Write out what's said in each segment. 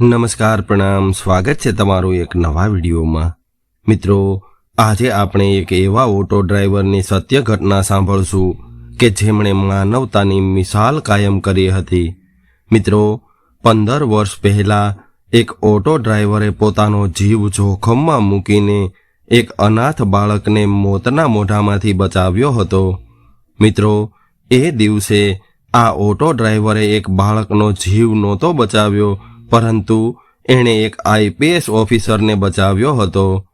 નમસ્કાર, પ્રણામ, સ્વાગત છે તમારું એક નવા વિડીયોમાં. મિત્રો, આજે આપણે એક એવા ઓટો ડ્રાઈવરની સત્ય ઘટના સાંભળશું કે જેમણે માનવતાની મિસાલ કાયમ કરી હતી. મિત્રો, પંદર વર્ષ પહેલા એક ઓટો ડ્રાઈવરે પોતાનો જીવ જોખમમાં મૂકીને એક અનાથ બાળકને મોતના મોઢામાંથી બચાવ્યો હતો. મિત્રો, એ દિવસે આ ઓટો ડ્રાઈવરે એક બાળકનો જીવ નહોતો બચાવ્યો પરંતુ એણે એક આઈપીએસ ઓફિસરને બચાવ્યો હતો.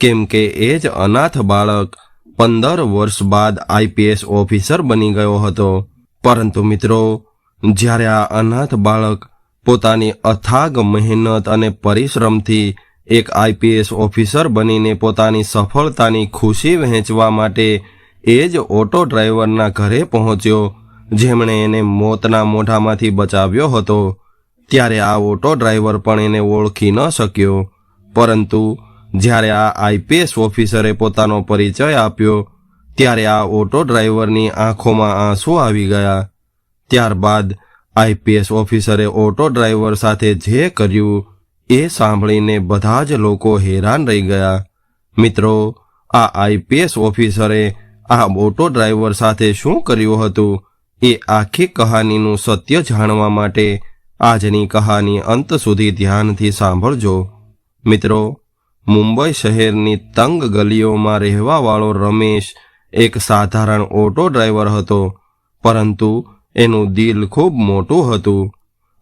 કેમ કે એ જ અનાથ બાળક પંદર વર્ષ બાદ આઈપીએસ ઓફિસર બની ગયો હતો. પરંતુ મિત્રો, જ્યારે આ અનાથ બાળક પોતાની અથાગ મહેનત અને પરિશ્રમથી એક આઈપીએસ ઓફિસર બનીને પોતાની સફળતાની ખુશી વહેંચવા માટે એ જ ઓટો ડ્રાઈવરના ઘરે પહોંચ્યો, જેમણે એને મોતના મોઢામાંથી બચાવ્યો હતો. ત્યારે આ ઓટો ડ્રાઈવર પણ એને ઓળખી ન શક્યો. પરંતુ જ્યારે આ આઈપીએસ ઓફિસરે પોતાનો પરિચય આપ્યો, ત્યારે આ ઓટો ડ્રાઈવરની આંખોમાં આંસુ આવી ગયા. ત્યારબાદ આઈપીએસ ઓફિસરે ઓટો ડ્રાઈવર સાથે જે કર્યું, એ સાંભળીને બધા જ લોકો હેરાન રહી ગયા. મિત્રો, આ આઈપીએસ ઓફિસરે આ ઓટો ડ્રાઈવર સાથે શું કર્યું હતું, એ આખી કહાનીનું સત્ય જાણવા માટે આજની કહાની અંત સુધી ધ્યાનથી સાંભળજો. મિત્રો, મુંબઈ શહેરની તંગ ગલીઓમાં રહેવાવાળો રમેશ એક સાધારણ ઓટો ડ્રાઈવર હતો, પરંતુ એનું દિલ ખૂબ મોટું હતું.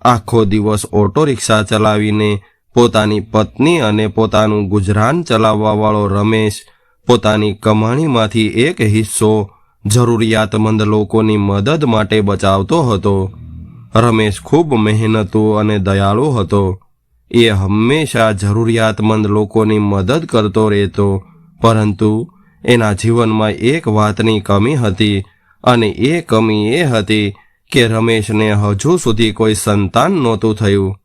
આખો દિવસ ઓટો રિક્ષા ચલાવીને પોતાની પત્ની અને પોતાનું ગુજરાન ચલાવવાવાળો રમેશ પોતાની કમાણીમાંથી એક હિસ્સો જરૂરિયાતમંદ લોકોની મદદ માટે બચાવતો હતો. રમેશ ખૂબ મહેનતુ અને દયાળુ હતો. એ હંમેશા જરૂરિયાતમંદ લોકોની મદદ કરતો રહેતો, પરંતુ એના જીવનમાં એક વાતની કમી હતી અને એ કમી એ હતી કે રમેશને હજુ સુધી કોઈ સંતાન નહોતું થયું.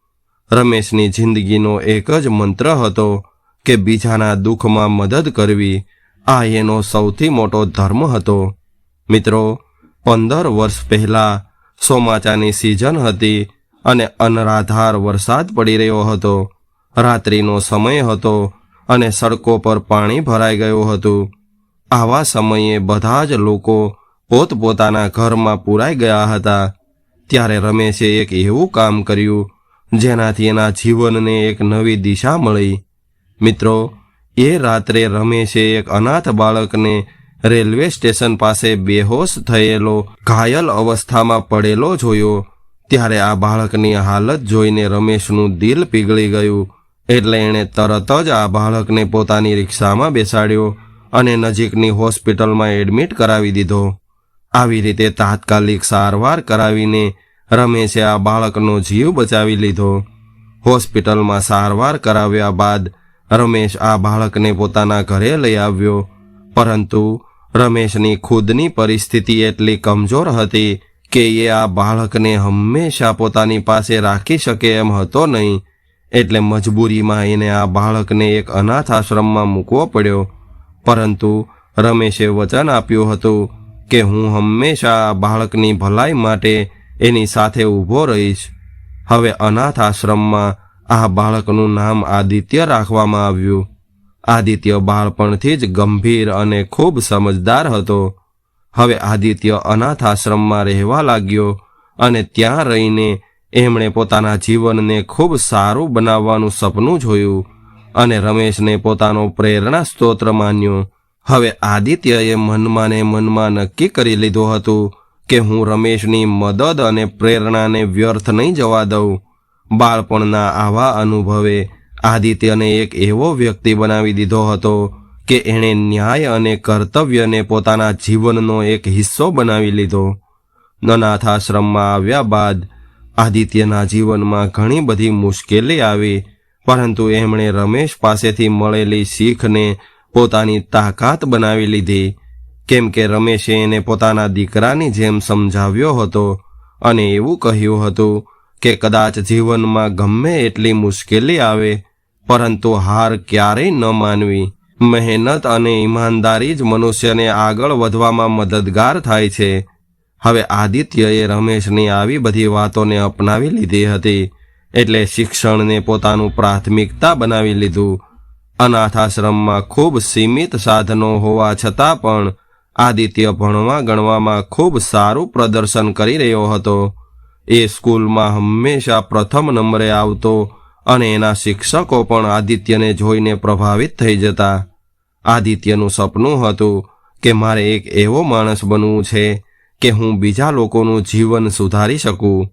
રમેશની જિંદગીનો એક જ મંત્ર હતો કે બીજાના દુઃખમાં મદદ કરવી, આ એનો સૌથી મોટો ધર્મ હતો. મિત્રો, પંદર વર્ષ પહેલા ચોમાચાની સિઝન હતી અને અનરાધાર વરસાદ પડી રહ્યો હતો. રાત્રિનો સમય હતો અને સડકો પર પાણી ભરાઈ ગયું હતું. આવા સમયે બધા જ લોકો પોતપોતાના ઘરમાં પુરાઈ ગયા હતા. ત્યારે રમેશે એક એવું કામ કર્યું, જેનાથી એના જીવનને એક નવી દિશા મળી. મિત્રો, એ રાત્રે રમેશે એક અનાથ બાળકને રેલવે સ્ટેશન પાસે બેહોશ થયેલો ઘાયલ અવસ્થામાં પડેલો જોયો. ત્યારે આ બાળકની હાલત જોઈને રમેશનું દિલ પીગળી ગયું. એટલે એણે તરત જ આ બાળકને પોતાની રિક્ષામાં બેસાડ્યો અને નજીકની હોસ્પિટલમાં એડમિટ કરાવી દીધો. આવી રીતે તાત્કાલિક સારવાર કરાવીને રમેશે આ બાળકનો જીવ બચાવી લીધો. હોસ્પિટલમાં સારવાર કરાવ્યા બાદ રમેશ આ બાળકને પોતાના ઘરે લઈ આવ્યો. પરંતુ રમેશની ખુદની પરિસ્થિતિ એટલી કમજોર હતી કે એ આ બાળકને હંમેશા પોતાની પાસે રાખી શકે એમ હતો નહીં. એટલે મજબૂરીમાં એને આ બાળકને એક અનાથ આશ્રમમાં મૂકવો પડ્યો. પરંતુ રમેશે વચન આપ્યું હતું કે હું હંમેશા બાળકની ભલાઈ માટે એની સાથે ઊભો રહીશ. હવે અનાથ આશ્રમમાં આ બાળકનું નામ આદિત્ય રાખવામાં આવ્યું. આદિત્ય બાળપણથી જ ગંભીર અને ખૂબ સમજદાર હતો. હવે આદિત્ય અનાથ આશ્રમમાં રહેવા લાગ્યો અને ત્યાં રહીને એમણે પોતાના જીવનને ખૂબ સારું બનાવવાનું સપનું જોયું અને રમેશને પોતાનો પ્રેરણા સ્તોત્ર માન્યો. હવે આદિત્યએ મનમાં ને મનમાં નક્કી કરી લીધું હતું કે હું રમેશની મદદ અને પ્રેરણાને વ્યર્થ નહીં જવા દઉં. બાળપણના આવા અનુભવે આદિત્યને એક એવો વ્યક્તિ બનાવી દીધો હતો કે એણે ન્યાય અને કર્તવ્યને પોતાના જીવનનો એક હિસ્સો બનાવી લીધો. અનાથ આશ્રમમાં આવ્યા બાદ આદિત્યના જીવનમાં ઘણી બધી મુશ્કેલી આવી, પરંતુ એમણે રમેશ પાસેથી મળેલી શીખને પોતાની તાકાત બનાવી લીધી. કેમ કે રમેશે એને પોતાના દીકરાની જેમ સમજાવ્યો હતો અને એવું કહ્યું હતું કે કદાચ જીવનમાં ગમે એટલી મુશ્કેલી આવે પરંતુ હાર ક્યારેય ન માનવી. મહેનત અને ઈમાનદારી જ મનુષ્યને આગળ વધવામાં મદદગાર થાય છે. હવે આદિત્યએ રમેશની આવી બધી વાતોને અપનાવી લીધી હતી, એટલે શિક્ષણને પોતાનું પ્રાથમિકતા બનાવી લીધું. અનાથાશ્રમમાં ખૂબ સીમિત સાધનો હોવા છતાં પણ આદિત્ય ભણવા ગણવામાં ખૂબ સારું પ્રદર્શન કરી રહ્યો હતો. એ સ્કૂલમાં હંમેશા પ્રથમ નંબરે આવતો અને એના શિક્ષકો પણ આદિત્યને જોઈને પ્રભાવિત થઈ જતા. આદિત્યનું સપનું હતું કે મારે એક એવો માણસ બનવું છે કે હું બીજા લોકોનું જીવન સુધારી શકું.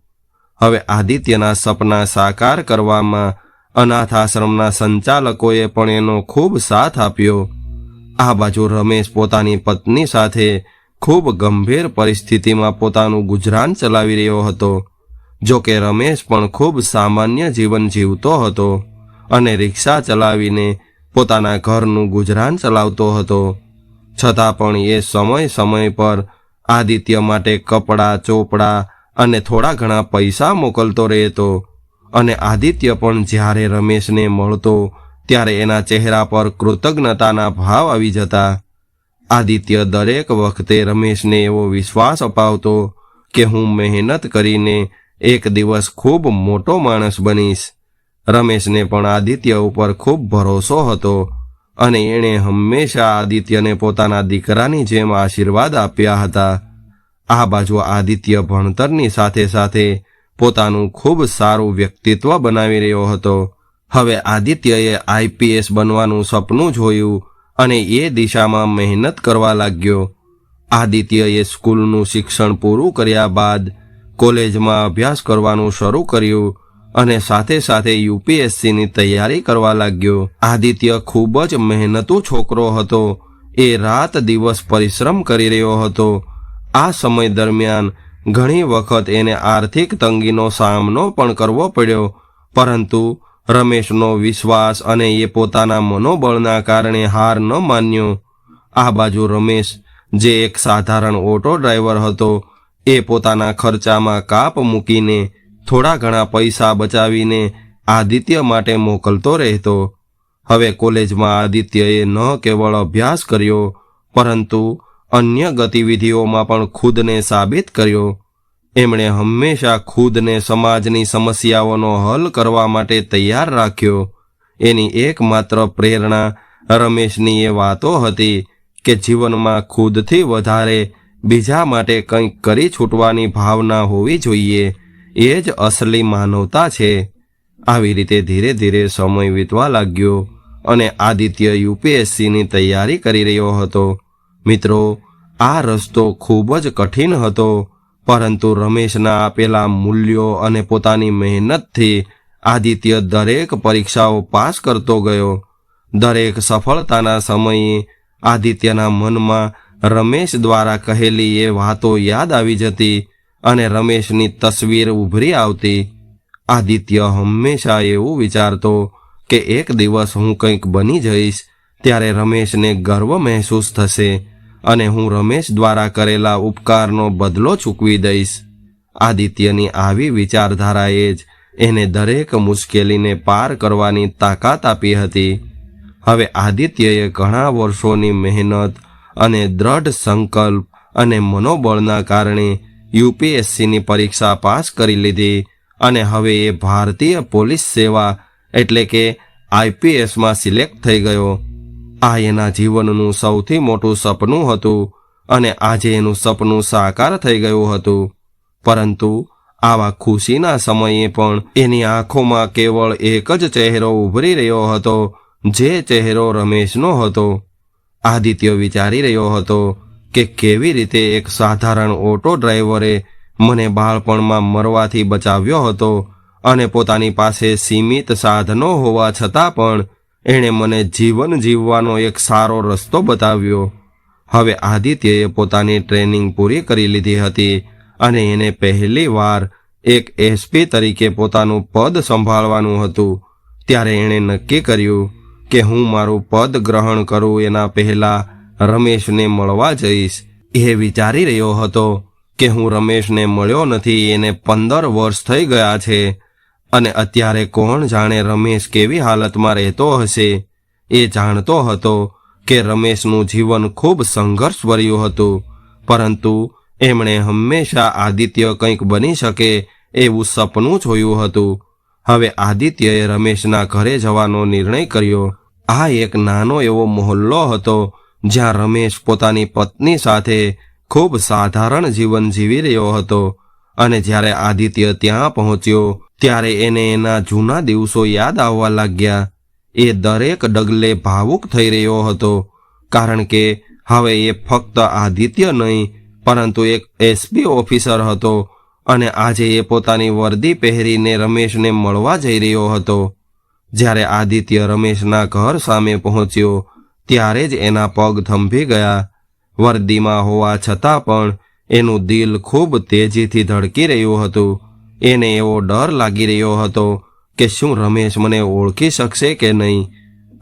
હવે આદિત્યના સપના સાકાર કરવામાં અનાથ આશ્રમના સંચાલકોએ પણ એનો ખૂબ સાથ આપ્યો. આ બાજુ રમેશ પોતાની પત્ની સાથે ખૂબ ગંભીર પરિસ્થિતિમાં પોતાનું ગુજરાન ચલાવી રહ્યો હતો. જો કે રમેશ પણ ખૂબ સામાન્ય જીવન જીવતો હતો અને રિક્ષા ચલાવીને પોતાના ઘરનું ગુજરાન ચલાવતો હતો. છતાં પણ એ સમય સમય પર આદિત્ય માટે કપડાં, ચોપડા અને થોડા ઘણા પૈસા મોકલતો રહેતો અને આદિત્ય પણ જ્યારે રમેશને મળતો ત્યારે એના ચહેરા પર કૃતજ્ઞતાના ભાવ આવી જતા. આદિત્ય દરેક વખતે રમેશને એવો વિશ્વાસ અપાવતો કે હું મહેનત કરીને એક દિવસ ખૂબ મોટો માણસ બનીશ. રમેશને પણ આદિત્ય ઉપર ખૂબ ભરોસો હતો અને એણે હંમેશા આદિત્યને પોતાના દીકરાની જેમ આશીર્વાદ આપ્યા હતા. આ બાજુ આદિત્ય ભણતરની સાથે સાથે પોતાનું ખૂબ સારું વ્યક્તિત્વ બનાવી રહ્યો હતો. હવે આદિત્યએ આઈપીએસ બનવાનું સપનું જોયું અને એ દિશામાં મહેનત કરવા લાગ્યો. આદિત્યએ સ્કૂલનું શિક્ષણ પૂરું કર્યા બાદ કોલેજમાં અભ્યાસ કરવાનું શરૂ કર્યું અને સાથે સાથે યુપીએસસીની તૈયારી કરવા લાગ્યો. આદિત્ય ખૂબ જ મહેનતુ છોકરો હતો. એ રાત દિવસ પરિશ્રમ કરી રહ્યો હતો. આ સમય દરમિયાન ઘણી વખત એને આર્થિક તંગીનો સામનો પણ કરવો પડ્યો. પરંતુ રમેશનો વિશ્વાસ અને એ પોતાના મનોબળના કારણે હાર ન માન્યો. આ બાજુ રમેશ, જે એક સાધારણ ઓટો ડ્રાઈવર હતો એ પોતાના ખર્ચામાં કાપ મૂકીને થોડા ઘણા પૈસા બચાવીને આદિત્ય માટે મોકલતો રહેતો. હવે કોલેજમાં આદિત્યએ ન કેવળ અભ્યાસ કર્યો, પરંતુ અન્ય ગતિવિધિઓમાં પણ ખુદને સાબિત કર્યો. એમણે હંમેશા ખુદને સમાજની સમસ્યાઓનો હલ કરવા માટે તૈયાર રાખ્યો. એની એકમાત્ર પ્રેરણા રમેશની એ વાતો હતી કે જીવનમાં ખુદથી વધારે બીજા માટે કંઈક કરી છૂટવાની ભાવના હોવી જોઈએ. એ જ અસલી માનવતા છે. આવી રીતે ધીરે ધીરે સમય વીતવા લાગ્યો અને આદિત્ય યુપીએસસીની તૈયારી કરી રહ્યો હતો. મિત્રો, આ રસ્તો ખૂબ જ કઠિન હતો, પરંતુ રમેશના આપેલા મૂલ્યો અને પોતાની મહેનતથી આદિત્ય દરેક પરીક્ષાઓ પાસ કરતો ગયો. દરેક સફળતાના સમયે આદિત્યના મનમાં રમેશ દ્વારા કહેલી એ વાતો યાદ આવી જતી અને રમેશની તસવીર ઉભરી આવતી. આદિત્ય હંમેશા એવું વિચારતો કે એક દિવસ હું કંઈક બની જઈશ, ત્યારે રમેશને ગર્વ મહેસૂસ થશે અને હું રમેશ દ્વારા કરેલા ઉપકારનો બદલો ચૂકવી દઈશ. આદિત્યની આવી વિચારધારાએ જ એને દરેક મુશ્કેલીને પાર કરવાની તાકાત આપી હતી. હવે આદિત્યએ ઘણા વર્ષોની મહેનત અને દ્રઢ સંકલ્પ અને મનોબળના કારણે યુપીએસસીની પરીક્ષા પાસ કરી લીધી અને હવે એ ભારતીય પોલીસ સેવા એટલે કે આઈપીએસમાં સિલેક્ટ થઈ ગયો. આ એના જીવનનું સૌથી મોટું સપનું હતું અને આજે એનું સપનું સાકાર થઈ ગયું હતું. પરંતુ આવા ખુશીના સમયે પણ એની આંખોમાં કેવળ એક જ ચહેરો ઉભરી રહ્યો હતો, જે ચહેરો રમેશનો હતો. આદિત્ય વિચારી રહ્યો હતો કે કેવી રીતે એક સાધારણ ઓટો ડ્રાઈવરે મને બાળપણમાં મરવાથી બચાવ્યો હતો અને પોતાની પાસે સીમિત સાધનો હોવા છતાં પણ એણે મને જીવન જીવવાનો એક સારો રસ્તો બતાવ્યો. હવે આદિત્યએ પોતાની ટ્રેનિંગ પૂરી કરી લીધી હતી અને એને પહેલી વાર એક એસપી તરીકે પોતાનું પદ સંભાળવાનું હતું. ત્યારે એણે નક્કી કર્યું કે હું મારું પદ ગ્રહણ કરું એના પહેલા રમેશને મળવા જઈશ. એ વિચારી રહ્યો હતો કે હું રમેશને મળ્યો નથી, એને પંદર વર્ષ થઈ ગયા છે. અને અત્યારે કોણ જાણે રમેશ કેવી હાલતમાં રહેતો હશે? એ જાણતો હતો કે રમેશનું જીવન ખૂબ સંઘર્ષભર્યું હતું. પરંતુ એમણે હંમેશા આદિત્ય કંઈક બની શકે એવું સપનું જોયું હતું. હવે આદિત્યએ રમેશના ઘરે જવાનો નિર્ણય કર્યો. આ એક નાનો એવો મોહલ્લો હતો જ્યાં રમેશ પોતાની પત્ની સાથે ખૂબ સાધારણ જીવન જીવી રહ્યો હતો. અને જ્યારે આદિત્ય ત્યાં પહોંચ્યો, ત્યારે એને એના જૂના દિવસો યાદ આવવા લાગ્યા. એ દરેક ડગલે ભાવુક થઈ રહ્યો હતો, કારણ કે હવે એ ફક્ત આદિત્ય નહીં, પરંતુ એક એસપી ઓફિસર હતો. અને આજે એ પોતાની વર્દી પહેરીને રમેશને મળવા જઈ રહ્યો હતો. જ્યારે આદિત્ય રમેશના ઘર સામે પહોંચ્યો, ત્યારે જ એના પગ થંભી ગયા. વર્દીમાં હોવા છતાં પણ એનું દિલ ખૂબ તેજીથી ધડકી રહ્યું હતું. એને એવો ડર લાગી રહ્યો હતો કે શું રમેશ મને ઓળખી શકશે કે નહીં.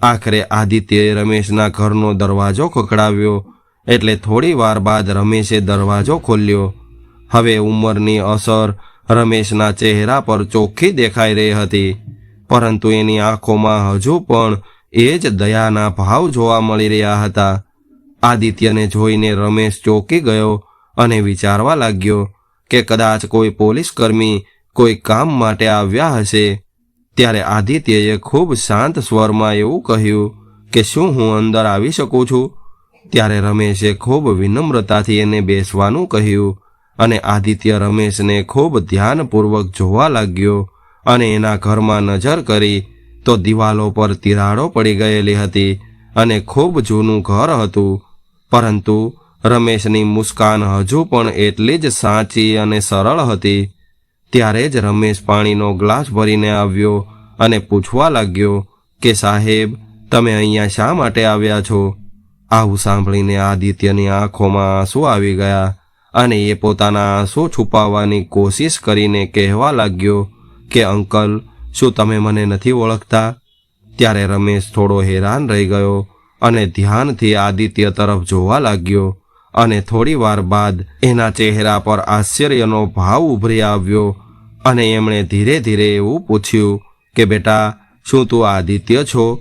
આખરે આદિત્યએ રમેશના ઘરનો દરવાજો ખકડાવ્યો એટલે થોડી વાર બાદ રમેશે દરવાજો ખોલ્યો. હવે ઉંમરની અસર રમેશના ચહેરા પર ચોખ્ખી દેખાઈ રહી હતી. પરંતુ એની આંખોમાં હજુ પણ એ જ દયાના ભાવ જોવા મળી રહ્યા હતા. આદિત્યને જોઈને રમેશ ચોંકી ગયો અને વિચારવા લાગ્યો કે કદાચ કોઈ પોલીસ કર્મી કોઈ કામ માટે આવ્યા હશે. ત્યારે આદિત્યએ ખૂબ શાંત સ્વરમાં એવું કહ્યું કે શું હું અંદર આવી શકું છું? ત્યારે રમેશે ખૂબ વિનમ્રતાથી એને બેસવાનું કહ્યું અને આદિત્ય રમેશને ખૂબ ધ્યાનપૂર્વક જોવા લાગ્યો. અને એના ઘરમાં નજર કરી તો દિવાલો પર તિરાડો પડી ગયેલી હતી અને ખૂબ જૂનું ઘર હતું. પરંતુ રમેશની મુસ્કાન હજુ પણ એટલી જ સાચી અને સરળ હતી. ત્યારે જ રમેશ પાણીનો ગ્લાસ ભરીને આવ્યો અને પૂછવા લાગ્યો કે સાહેબ, તમે અહીંયા શા માટે આવ્યા છો? આવું સાંભળીને આદિત્યની આંખોમાં આંસુ આવી ગયા અને એ પોતાના આંસુ છુપાવવાની કોશિશ કરીને કહેવા લાગ્યો કે અંકલ, શું તમે મને નથી ઓળખતા? ત્યારે રમેશ થોડો હેરાન રહી ગયો અને ધ્યાનથી આદિત્ય તરફ જોવા લાગ્યો અને થોડી વાર બાદ એના ચહેરા પર આશ્ચર્યનો ભાવ ઉભરી આવ્યો અને એમણે ધીરે ધીરે એવું પૂછ્યું કે, બેટા, શું તું આદિત્ય છો?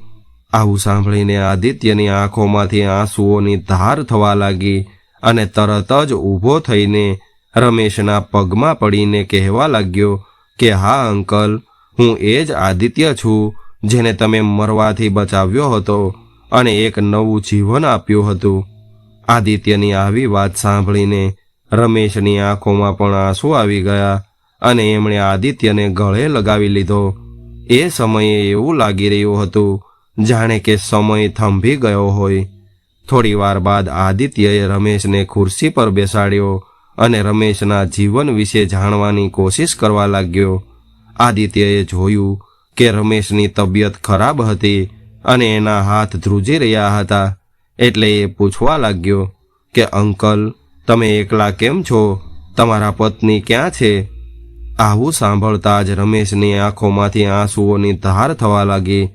આવું સાંભળીને આદિત્યની આંખોમાંથી આંસુઓની ધાર થવા લાગી અને તરત જ ઊભો થઈને રમેશના પગમાં પડીને કહેવા લાગ્યો કે હા, અંકલ, હું એ જ આદિત્ય છું, જેને તમે મરવાથી બચાવ્યો હતો અને એક નવું જીવન આપ્યું હતું. આદિત્યની આવી વાત સાંભળીને રમેશની આંખોમાં પણ આંસુ આવી ગયા અને એમણે આદિત્યને ગળે લગાવી લીધો. એ સમયે એવું લાગી રહ્યું હતું, જાણે કે સમય થંભી ગયો હોય. થોડી વાર બાદ આદિત્યએ રમેશને ખુરશી પર બેસાડ્યો અને રમેશના જીવન વિશે જાણવાની કોશિશ કરવા લાગ્યો. આદિત્યએ જોયું કે રમેશની તબિયત ખરાબ હતી અને એના હાથ ધ્રુજી રહ્યા હતા. એટલે એ પૂછવા લાગ્યો કે, અંકલ, તમે એકલા કેમ છો? તમારા પત્ની ક્યાં છે? આવું સાંભળતા જ રમેશની આંખોમાંથી આંસુઓની ધાર થવા લાગી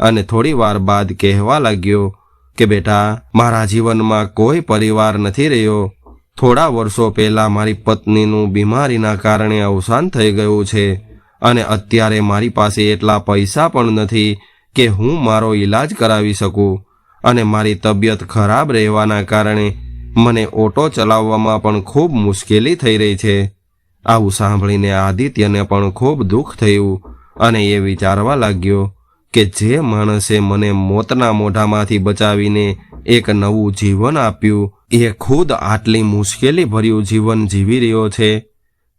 અને થોડી વાર બાદ કહેવા લાગ્યો કે, બેટા, મારા જીવનમાં કોઈ પરિવાર નથી રહ્યો. થોડા વર્ષો પહેલા મારી પત્નીનું બીમારીના કારણે અવસાન થઈ ગયું છે અને અત્યારે મારી પાસે એટલા પૈસા પણ નથી કે હું મારો ઈલાજ કરાવી શકું અને મારી તબિયત ખરાબ રહેવાના કારણે મને ઓટો ચલાવવામાં પણ ખૂબ મુશ્કેલી થઈ રહી છે. આવું સાંભળીને આદિત્યને પણ ખૂબ દુઃખ થયું અને એ વિચારવા લાગ્યો કે જે માણસે મને મોતના મોઢામાંથી બચાવીને એક નવું જીવન આપ્યું. એ ખુદ આટલી મુશ્કેલી ભર્યું જીવન જીવી રહ્યો છે.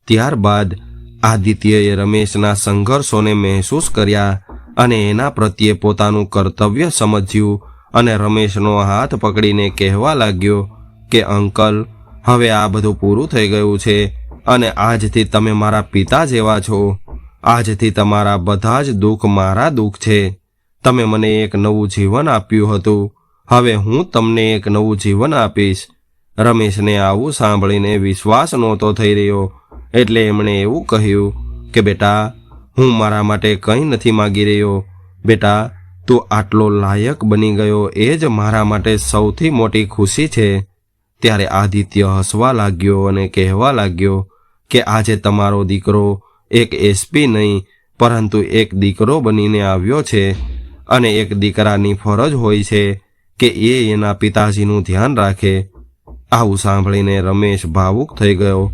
ત્યારબાદ આદિત્યએ રમેશના સંઘર્ષોને મહેસૂસ કર્યા અને એના પ્રત્યે પોતાનું કર્તવ્ય સમજ્યું અને રમેશનો હાથ પકડીને કહેવા લાગ્યો કે, અંકલ, હવે આ બધું પૂરું થઈ ગયું છે અને આજથી તમે મારા પિતા જેવા છો. આજથી તમારા બધા જ દુઃખ મારા દુઃખ છે. તમે મને એક નવું જીવન આપ્યું હતું. હવે હું તમને એક નવું જીવન આપીશ. રમેશને આવું સાંભળીને વિશ્વાસ નહોતો થઈ રહ્યો, એટલે એમણે એવું કહ્યું કે, બેટા, હું મારા માટે કંઈ નથી માગી રહ્યો. બેટા, તું આટલો લાયક બની ગયો એ જ મારા માટે સૌથી મોટી ખુશી છે. ત્યારે આદિત્ય હસવા લાગ્યો અને કહેવા લાગ્યો કે, આજે તમારો દીકરો એક એસપી નહીં, પરંતુ એક દીકરો બનીને આવ્યો છે અને એક દીકરાની ફરજ હોય છે. કે એ એના પિતાજીનું ધ્યાન રાખે. આવું સાંભળીને રમેશ ભાવુક થઈ ગયો.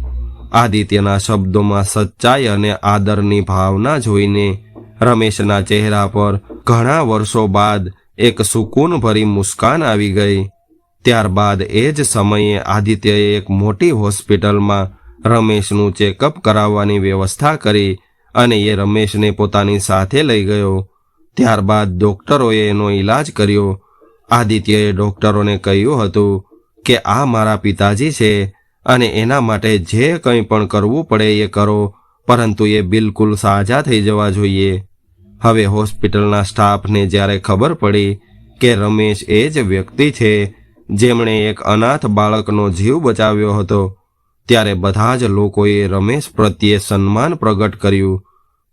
આદિત્યના શબ્દોમાં સચ્ચાઈ અને આદરની ભાવના જોઈને રમેશના ચહેરા પર ઘણા વર્ષો બાદ એક સુકૂન ભરી મુસ્કાન આવી ગઈ. ત્યારબાદ એ જ સમયે આદિત્યએ એક મોટી હોસ્પિટલમાં રમેશનું ચેકઅપ કરાવવાની વ્યવસ્થા કરી અને એ રમેશને પોતાની સાથે લઈ ગયો. ત્યારબાદ ડોક્ટરોએ એનો ઈલાજ કર્યો. આદિત્યએ ડોક્ટરોને કહ્યું હતું કે આ મારા પિતાજી છે અને એના માટે જે કંઈ પણ કરવું પડે એ કરો, પરંતુ એ બિલકુલ સાજા થઈ જવા જોઈએ. હવે હોસ્પિટલના સ્ટાફને જ્યારે ખબર પડી કે રમેશ એ જ વ્યક્તિ છે, જેમણે એક અનાથ બાળકનો જીવ બચાવ્યો હતો, ત્યારે બધા જ લોકોએ રમેશ પ્રત્યે સન્માન પ્રગટ કર્યું.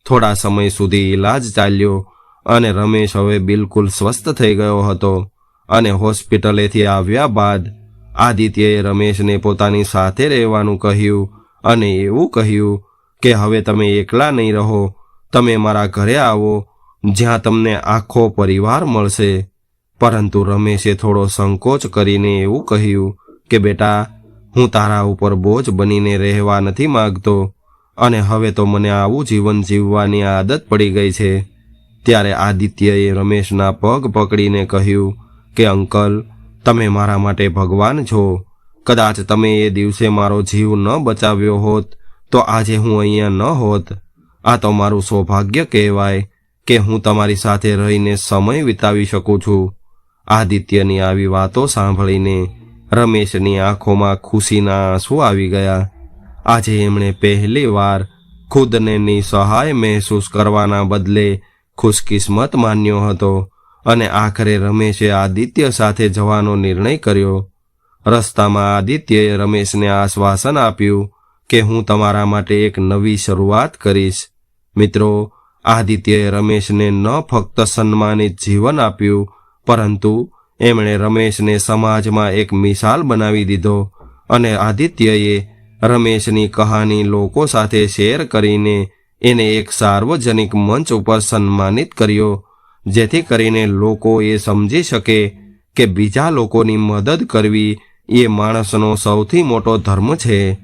થોડા સમય સુધી ઈલાજ ચાલ્યો અને રમેશ હવે બિલકુલ સ્વસ્થ થઈ ગયો હતો. અને હોસ્પિટલેથી આવ્યા બાદ આદિત્યએ રમેશને પોતાની સાથે રહેવાનું કહ્યું અને એવું કહ્યું કે, હવે તમે એકલા નહીં રહો. તમે મારા ઘરે આવો, જ્યાં તમને આખો પરિવાર મળશે. પરંતુ રમેશે થોડો સંકોચ કરીને એવું કહ્યું કે, બેટા, હું તારા ઉપર બોજ બનીને રહેવા નથી માંગતો અને હવે તો મને આવું જીવન જીવવાની આદત પડી ગઈ છે. ત્યારે આદિત્યએ રમેશના પગ પકડીને કહ્યું કે અંકલ, તમે મારા માટે ભગવાન છો? કદાચ તમે એ દિવસે મારો જીવ ન બચાવ્યો હોત, તો આજે હું અહીંયા ન હોત. આ તો મારું સૌભાગ્ય કહેવાય કે હું તમારી સાથે રહીને સમય વિતાવી શકું છું. આદિત્યની આવી વાતો સાંભળીને રમેશની આંખોમાં ખુશીના આંસુ આવી ગયા. આજે એમણે પહેલી વાર ખુદને નિસહાય મહેસૂસ કરવાના બદલે ખુશકિસ્મત માન્યો હતો. અને આખરે રમેશે આદિત્ય સાથે જવાનો નિર્ણય કર્યો. રસ્તામાં આદિત્યએ રમેશને આશ્વાસન આપ્યું કે હું તમારા માટે એક નવી શરૂઆત કરીશ. મિત્રો, આદિત્યએ રમેશને ન ફક્ત સન્માનિત જીવન આપ્યું, પરંતુ એમણે રમેશને સમાજમાં એક મિસાલ બનાવી દીધો અને આદિત્યએ રમેશની કહાની લોકો સાથે શેર કરીને એને એક સાર્વજનિક મંચ ઉપર સન્માનિત કર્યો. જેથી કરીને લોકો એ સમજી શકે કે બીજા લોકોની મદદ કરવી એ માણસનો સૌથી મોટો ધર્મ છે.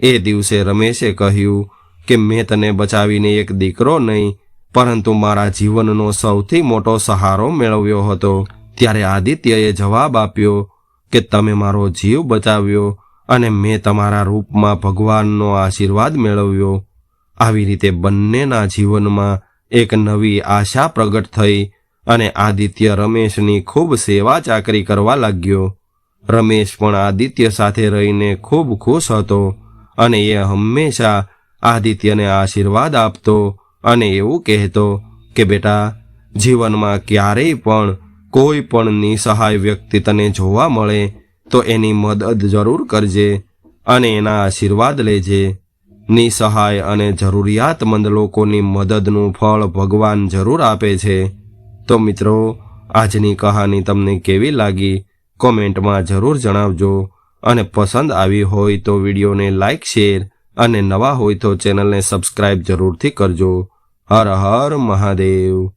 એ દિવસે રમેશે કહ્યું કે મેં તને બચાવીને એક દીકરો નહીં, પરંતુ મારા જીવનનો સૌથી મોટો સહારો મેળવ્યો હતો. ત્યારે આદિત્યએ જવાબ આપ્યો કે તમે મારો જીવ બચાવ્યો અને મેં તમારા રૂપમાં ભગવાનનો આશીર્વાદ મેળવ્યો. આવી રીતે બંનેના જીવનમાં એક નવી આશા પ્રગટ થઈ અને આદિત્ય રમેશની ખૂબ સેવા ચાકરી કરવા લાગ્યો. રમેશ પણ આદિત્ય સાથે રહીને ખૂબ ખુશ હતો અને એ હંમેશા આદિત્યને આશીર્વાદ આપતો અને એવું કહેતો કે, બેટા, જીવનમાં ક્યારેય પણ કોઈ પણ નિસહાય વ્યક્તિ તને જોવા મળે તો એની મદદ જરૂર કરજે અને એના આશીર્વાદ લેજે. નિસહાય અને જરૂરિયાતમંદ લોકોની મદદનું ફળ ભગવાન જરૂર આપે છે. તો મિત્રો, આજની કહાની તમને કેવી લાગી? કોમેન્ટમાં જરૂર જણાવજો. અને પસંદ આવી હોય તો વિડીયોને લાઇક શેર અને નવા હોય તો ચેનલને સબસ્ક્રાઇબ જરૂરથી કરજો. હર હર મહાદેવ.